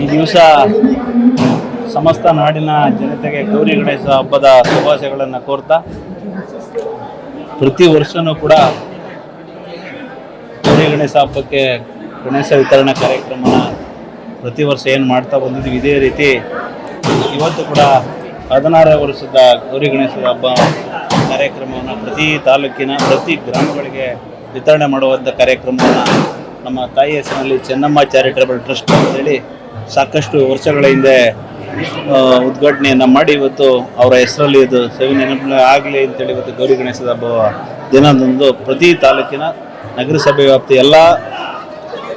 ಈ ದಿವಸ ಸಮಸ್ತ ನಾಡಿನ ಜನತೆಗೆ ಗೌರಿ ಗಣೇಶ ಹಬ್ಬದ ಶುಭಾಶಯಗಳನ್ನು ಕೋರ್ತಾ, ಪ್ರತಿ ವರ್ಷವೂ ಕೂಡ ಗೌರಿ ಗಣೇಶ ಹಬ್ಬಕ್ಕೆ ಗಣೇಶ ವಿತರಣಾ ಕಾರ್ಯಕ್ರಮನ ಪ್ರತಿ ವರ್ಷ ಏನು ಮಾಡ್ತಾ ಬಂದಿದ್ದೀವಿ ಇದೇ ರೀತಿ ಇವತ್ತು ಕೂಡ ಹದಿನಾರು ವರ್ಷದ ಗೌರಿ ಗಣೇಶದ ಹಬ್ಬ ಕಾರ್ಯಕ್ರಮವನ್ನು ಪ್ರತಿ ತಾಲೂಕಿನ, ಪ್ರತಿ ಗ್ರಾಮಗಳಿಗೆ ವಿತರಣೆ ಮಾಡುವಂಥ ಕಾರ್ಯಕ್ರಮವನ್ನು ನಮ್ಮ ತಾಯಿ ಹೆಸರಿನಲ್ಲಿ ಚೆನ್ನಮ್ಮ ಚಾರಿಟೇಬಲ್ ಟ್ರಸ್ಟ್ ಅಂತೇಳಿ ಸಾಕಷ್ಟು ವರ್ಷಗಳ ಹಿಂದೆ ಉದ್ಘಾಟನೆಯನ್ನು ಮಾಡಿ ಇವತ್ತು ಅವರ ಹೆಸರಲ್ಲಿ ಇದು ಸವಿ ನೆನಪು ಆಗಲಿ ಅಂತೇಳಿ ಇವತ್ತು ಗೌರಿ ಗಣೇಶದ ಹಬ್ಬ ದಿನದಂದು ಪ್ರತಿ ತಾಲೂಕಿನ ನಗರಸಭೆ ವ್ಯಾಪ್ತಿ ಎಲ್ಲ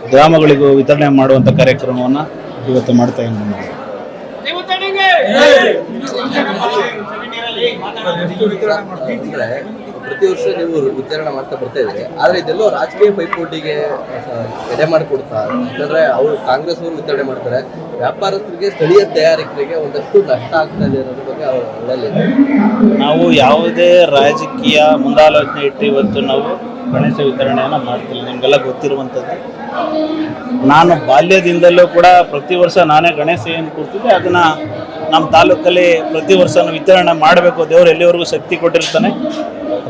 ಗ್ರಾಮಗಳಿಗೂ ವಿತರಣೆ ಮಾಡುವಂಥ ಕಾರ್ಯಕ್ರಮವನ್ನು ಇವತ್ತು ಮಾಡ್ತಾ ಇದ್ದೀನಿ ಅಂದ್ರೆ ಪ್ರತಿ ವರ್ಷ ನೀವು ವಿತರಣೆ ಮಾಡ್ತಾ ಬರ್ತಾ ಇದ್ದೀರಿ. ಆದರೆ ಇದೆಲ್ಲೋ ರಾಜಕೀಯ ಪೈಪೋಟಿಗೆ ಎಡೆ ಮಾಡಿಕೊಡ್ತಾ ಯಾಕಂದ್ರೆ ಅವರು ಕಾಂಗ್ರೆಸ್ ಅವರು ವಿತರಣೆ ಮಾಡ್ತಾರೆ. ವ್ಯಾಪಾರಸ್ಥರಿಗೆ, ಸ್ಥಳೀಯ ತಯಾರಕರಿಗೆ ಒಂದಷ್ಟು ನಷ್ಟ ಆಗ್ತಾ ಇದೆ ಅನ್ನೋದ್ರ ಬಗ್ಗೆ ಅವರು ನಾವು ಯಾವುದೇ ರಾಜಕೀಯ ಮುಂದಾಲೋಚನೆ ಇಟ್ಟು ಇವತ್ತು ನಾವು ಗಣೇಶ ವಿತರಣೆಯನ್ನು ಮಾಡ್ತಿಲ್ಲ. ನಿಮಗೆಲ್ಲ ಗೊತ್ತಿರುವಂಥದ್ದು. ನಾನು ಬಾಲ್ಯದಿಂದಲೂ ಕೂಡ ಪ್ರತಿ ವರ್ಷ ನಾನೇ ಗಣೇಶ ಏನು ಕೊಡ್ತಿದ್ದೆ ಅದನ್ನು ನಮ್ಮ ತಾಲೂಕಲ್ಲಿ ಪ್ರತಿ ವರ್ಷ ವಿತರಣೆ ಮಾಡಬೇಕು. ದೇವರು ಎಲ್ಲಿವರೆಗೂ ಶಕ್ತಿ ಕೊಟ್ಟಿರ್ತಾನೆ.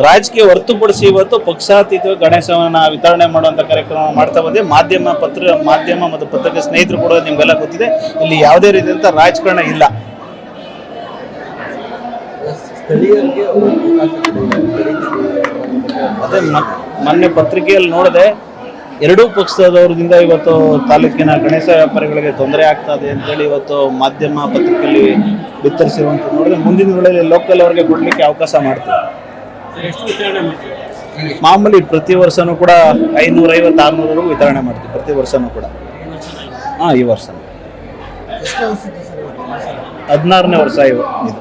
ರಾಜಕೀಯ ಹೊರತುಪಡಿಸಿ ಇವತ್ತು ಪಕ್ಷಾತೀತ ಗಣೇಶನ ವಿತರಣೆ ಮಾಡುವಂಥ ಕಾರ್ಯಕ್ರಮ ಮಾಡ್ತಾ ಬಂದೆ. ಮಾಧ್ಯಮ ಪತ್ರ ಮಾಧ್ಯಮ ಮತ್ತು ಪತ್ರಿಕೆ ಸ್ನೇಹಿತರು ಕೂಡ ನಿಮಗೆಲ್ಲ ಗೊತ್ತಿದೆ. ಇಲ್ಲಿ ಯಾವುದೇ ರೀತಿಯಂತ ರಾಜಕಾರಣ ಇಲ್ಲ. ಅದೇ ಮೊನ್ನೆ ಪತ್ರಿಕೆಯಲ್ಲಿ ನೋಡಿದೆ ಎರಡೂ ಪಕ್ಷದವರಿಂದ ಇವತ್ತು ತಾಲೂಕಿನ ಗಣೇಶ ವ್ಯಾಪಾರಿಗಳಿಗೆ ತೊಂದರೆ ಆಗ್ತಾ ಇದೆ ಅಂತೇಳಿ ಇವತ್ತು ಮಾಧ್ಯಮ ಪತ್ರಿಕೆಯಲ್ಲಿ ಬಿತ್ತರಿಸಿರುವಂತ ನೋಡಿದ್ರೆ ಮುಂದಿನ ದಿನಗಳಲ್ಲಿ ಲೋಕಲ್ ಅವರಿಗೆ ಕೊಡಲಿಕ್ಕೆ ಅವಕಾಶ ಮಾಡ್ತೀವಿ. ಮಾಮೂಲಿ ಪ್ರತಿ ವರ್ಷನೂ ಕೂಡ ಐನೂರೈವತ್ತು ಆರುನೂರವರೆಗೂ ವಿತರಣೆ ಮಾಡ್ತೀವಿ ಪ್ರತಿ ವರ್ಷನೂ ಕೂಡ. ಹಾಂ ಈ ವರ್ಷ ಹದಿನಾರನೇ ವರ್ಷ ಇವ ಇದು.